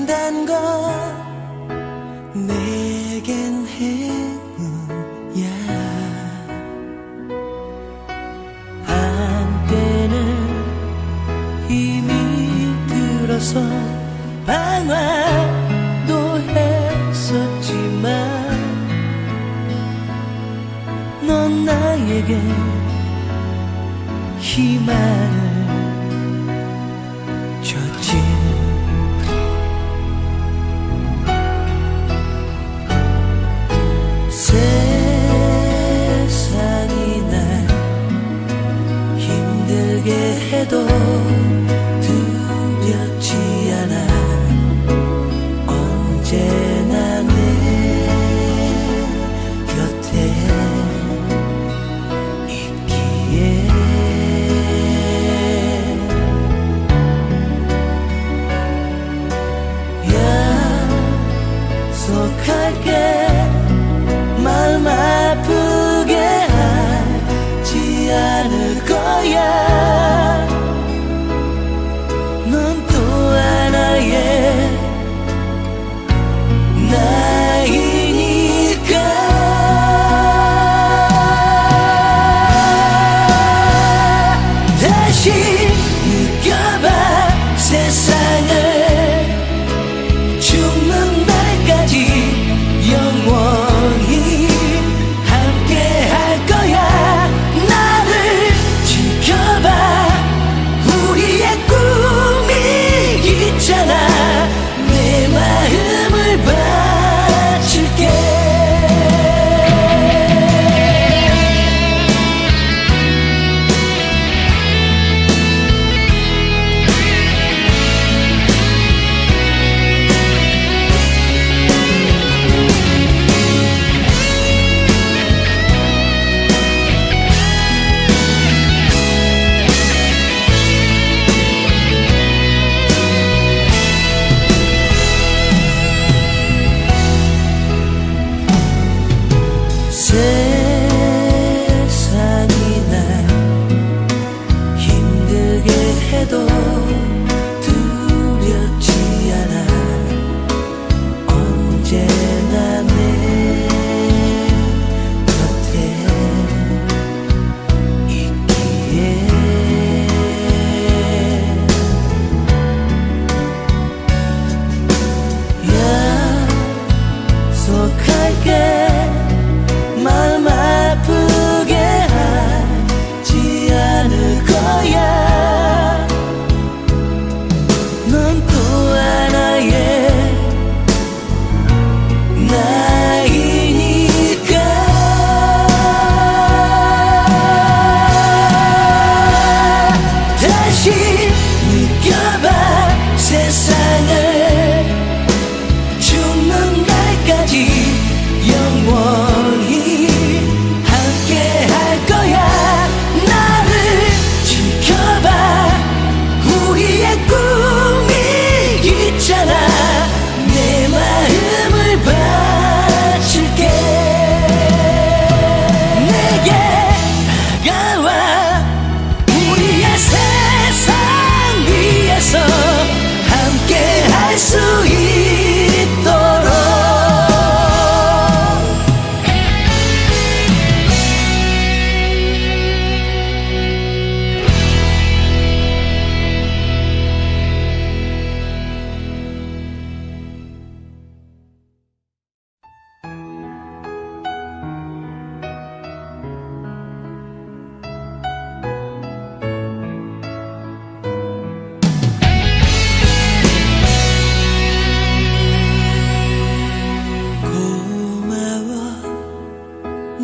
한단 건 내겐 행운이야. 한때는 힘이 들어서 방황도 했었지만 넌 나에게 희망을 세상이 날 힘들게 해도 두렵지 않아. 언제나 내 곁에 있기에. 약속할게.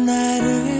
나를